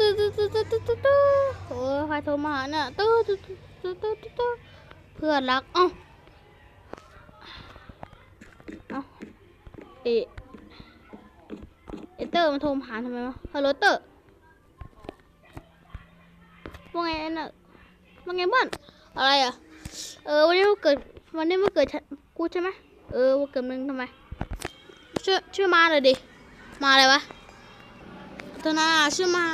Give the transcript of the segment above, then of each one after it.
ตื้อตื้อตื้อตื้อตื้อตื้อตื้อโอ้ยใครโทรมาหาน่ะตื้อตื้อตื้อตื้อตื้อตื้อเพื่อนรักเอ้าเอ้าเอเอเตอร์มันโทรมาหาทำไมวะฮัลโหลเตอร์ว่าไงน่ะว่าไงบ้านอะไรอะเออวันนี้มันเกิดวันนี้มันเกิดกูใช่ไหมเออวันเกิดมึงทำไมช่วยช่วยมาหน่อยดิมาอะไรวะตอนนั้นอะช่วยมา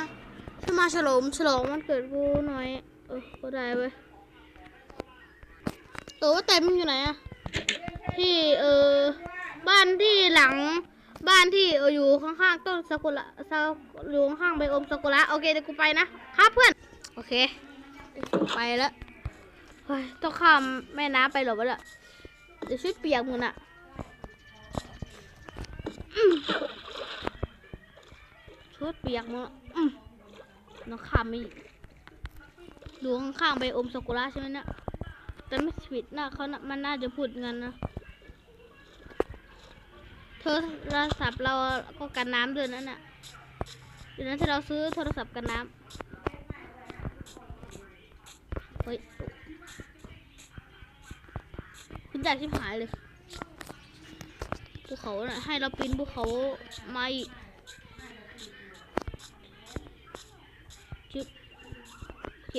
ช่วยมาฉลองฉลองวันเกิดกูหน่อย เออก็ได้เว้ยเออว่าแต่มึงอยู่ไหนอะที่เออบ้านที่หลังบ้านที่เอออยู่ข้างๆต้นซากุระซาอยู่ข้างๆใบอมซากุระโอเคเดี๋ยวกูไปนะครับเพื่อนโอเคไปแล้วเฮ้ยต้องข้ามแม่น้ำไปเหรอวะเนี่ยเดี๋ยวช่วยเปียกมึงน่ะช่วยเปียกมึงอะ อืมต้องข้ามไปอีดูข้างๆไปอมซากุระใช่ไหมเนี่ยแต่ไม่ผิดนะเขาน่ะมันน่าจะพูดงั้นนะโทรศัพท์เราก็กันน้ำด้วยนั่นน่ะเดี๋ยวนั้นที่เราซื้อโทรศัพท์กันน้ำเฮ้ยคุณอยากชิบหายเลยภูเขาน่ะให้เราปีนภูเขาไม่าอีกจึ๊บโอเค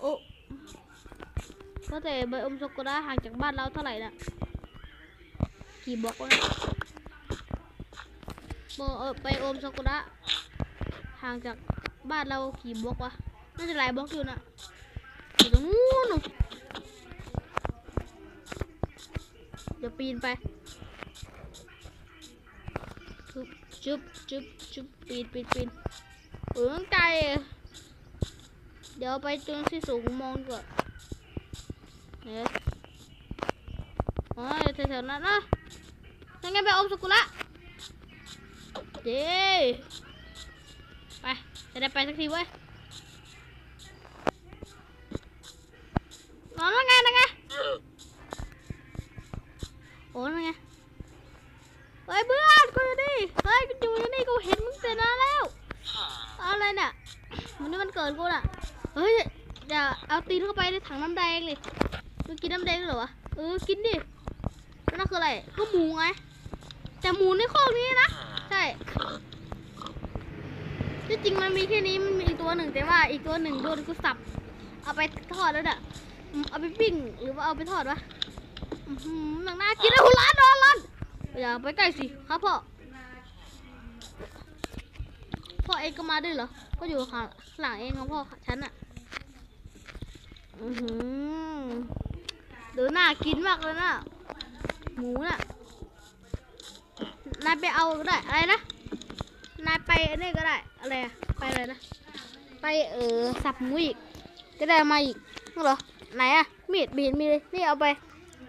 โอ้ ก็แต่ใบอมโซากุระห่างจากบ้านเราเท่าไหร่น่ะ กี่บล็อกวะโบเออไปอมโซากุระห่างจากบ้านเรากี่บล็อกวะ น่าจะหลายบล็อกอยู่น่ะอยู่ตรงนู้นนู่นเดี๋ยวปีนไปจุ๊บจุ๊บจุ๊บจุ๊บปีนปีนปีนเออไกลอะเดี๋ยวไปตรงที่สูงมองก่อน เนี่ยอ๋อแถวๆนั้นนะยังไงไปอมสกุระเย้ไป จะได้ไปสักทีเว้ยนอนแล้วไงนะไงโอ้ยไงเฮ้ยเพื่อนกูอยู่นี่เฮ้ยกูอยู่นี่กูเห็นมึงเสร็จแล้ว อะไรเนี่ยวันนี้มันเกิดกูน่ะ เฮ้ยอย่าเอาตีนเข้าไปในถังน้ำแดงเลย มึงกินน้ำแดงเหรอวะ เออ กินดินั่นคืออะไร ก็หมูไง แต่หมูในคอนี้นะ ใช่ที่จริงมันมีแค่นี้ มันมีอีกตัวหนึ่งแต่ว่าอีกตัวหนึ่งโดนกูสับ เอาไปทอดแล้วน่ะอืมเอาไปปิ้งหรือว่าเอาไปทอดวะอือหือหนังน่ากินเลยคุณร้านนอนร้านอย่าไปใกล้สิครับพ่อ พ่อเองก็มาด้วยเหรอ ก็อยู่ข้างหลังเองของพ่อฉันอะอือหือ ดูน่ากินมากเลยนะหมูน่ะนายไปเอาก็ได้อะไรนะนายไปนี่ก็ได้อะไรอะไปอะไรนะไปเออสับหมูอีกจะได้มาอีกเหรอไหนอะมีดมีดมีเลยนี่เอาไป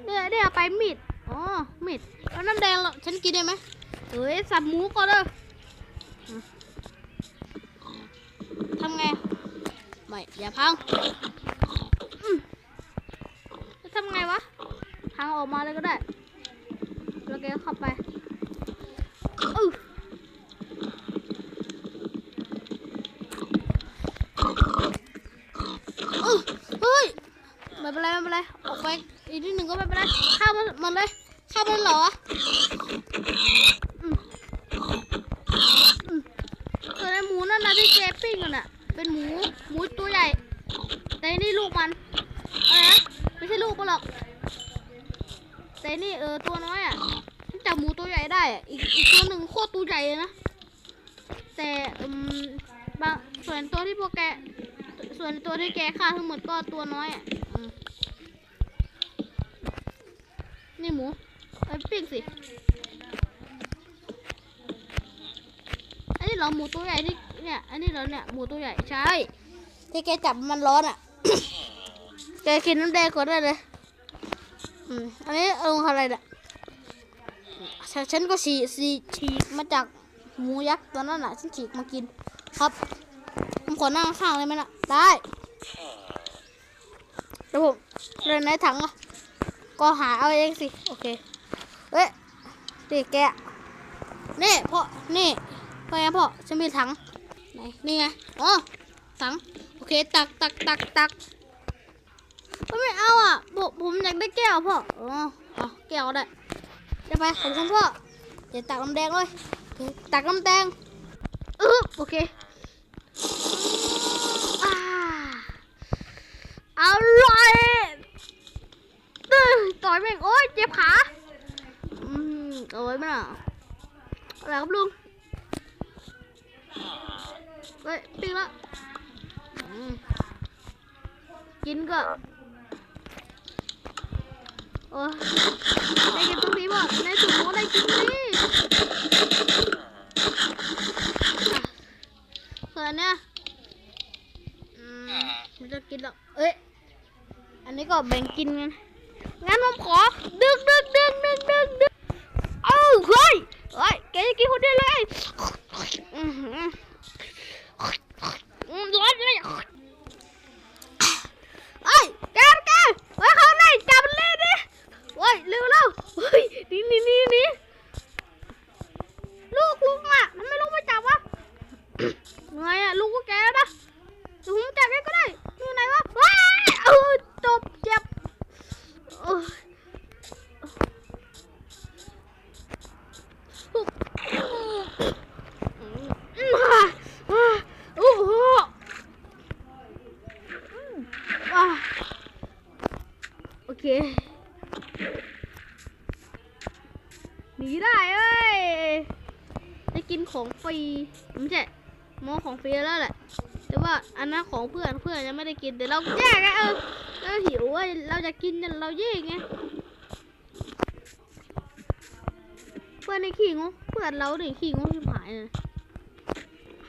เนี่ยเนี่ยเอาไปมีดอ๋อมีดแล้วน้ำแดงเหรอฉันกินได้ไหมเฮ้ยสับหมูก่อนเลยทำไงไม่อย่าพัง ทำไงวะพังออกมาเลยก็ได้ แล้วแกเข้าไปอือเฮ้ยไม่เป็นไรไม่เป็นไร ออกไปอีกนิดหนึ่งก็ไม่เป็นไรข้ามมันมันเลยข้ามมันเหรออืมอืมส่วนหมูนั่นนะที่แกปิ้งกันอะ เป็นหมู หมูตัวใหญ่ แต่นี่ลูกมันอะไรนะ ไม่ใช่ลูกมันหรอก แต่ นี่เออตัวน้อยอะที่จับหมูตัวใหญ่ได้อะอีกอีกตัวหนึ่งโคตรตัวใหญ่เลยนะแต่อืมบางส่วนตัวที่พวกแก ส่วนตัวที่แกฆ่าทั้งหมดก็ตัวน้อยอะอืมนี่หมูเอาไปปิ้งสิอันนี้เหรอหมูตัวใหญ่ที่เนี่ยอันนี้เหรอเนี่ยหมูตัวใหญ่ใช่ที่แกจับมันร้อนอะแกกินน้ำแดงก่อนได้เลย อืมอันนี้เอาอะไรเนี่ยฉันก็ฉีกฉีกฉีกมาจากหมูยักษ์ตัวนั้นน่ะฉันฉีกมากิน ครับผมขอนั่งข้างเลยไหมล่ะ ได้เดี๋ยวผมเลยนในถังอะก็หาเอาเองสิ โอเคเอ้ยดิแกะนี่พ่อนี่พ่อไงพ่อฉันมีถังไหนนี่ไงอ๋อถัง โอเค ตักตักตักตักก็ไม่เอาอะ ได้แก้วพ่ออ๋อเอาแก้วได้จะไปขอบคุณพ่อเดี๋ยวตักน้ำแดงเลยตักน้ำแดงเออโอเคอ่าอร่อยตึ้งต่อยแม่งโอ๊ยเจ็บขาอืมเอาไว้ไหมล่ะอะไรครับลุงเฮ้ยปิ้งล้วอืมกินก็ โอ้ยได้กินตรงนี้บ่ในถุงก็ได้กินสิอะส่วนอันเนี้ยอืมไม่จะกินหรอก เอ้ย อันนี้ก็แบ่งกินกัน งั้นผมขอ ดึงดึงดึงดึงดึงดึงเอ้าเฮ้ยเฮ้ยแกจะกินคนเดียวเลยอือหือ อืมร้อนเลยเอ้ยแกแกไว้เขาไหนจับมันเลยดิโอ้ยเร็วเร็วเฮ้ยหนี่นี่นี่นี่ลูกลุงอะทำไมลุงไม่จับวะ เหนื่อยอะลูกก็แกแล้วนะเดี๋ยวผมจับเองก็ได้อยู่ไหนวะว้ายเออจบเจ็บ โอ้ยอืมอ่าอ่าโอ้โหโอเคหนีได้เอ้ยได้กินของฟรีไม่ใช่มองของฟรีแล้วแหละแต่ว่าอันนั้นของเพื่อนเพื่อนยังไม่ได้กินแต่เราแยกไงเออ เราหิวเว้ยเราจะกินเนี่ยเราแยกไงเพื่อนในขี้งกเพื่อนเราเนี่ยขี้งกชิบหายเลย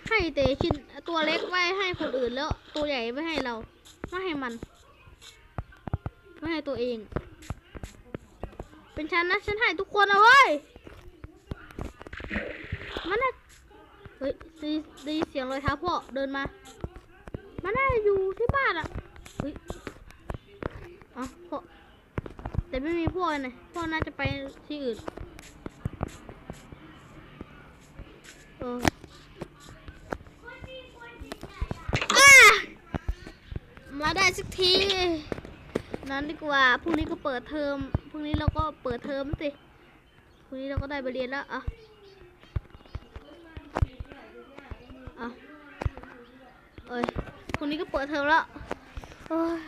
ให้แต่ชิ้นตัวเล็กไว้ให้คนอื่นแล้ว ตัวใหญ่ไว้ให้เราไม่ให้มัน ไม่ให้ตัวเอง เป็นฉันนะฉันให้ทุกคนนะเว้ยมันน่ะเฮ้ยด้ได้ยินเสียงรอยเท้าพ่อเดินมา มันน่าจะอยู่ที่บ้านอะเฮ้ย อ๋อพ่อแต่ไม่มีพ่อนะพ่อน่าจะไปที่อื่นเออมาได้สักทีนั้นดีกว่าพรุ่งนี้ก็เปิดเทอมพรุ่งนี้เราก็เปิดเทอมสิพรุ่งนี้เราก็ได้ไปเรียนแล้วอะอะเอ้ยพรุ่งนี้ก็เปิดเทอมแล้วโอ้ย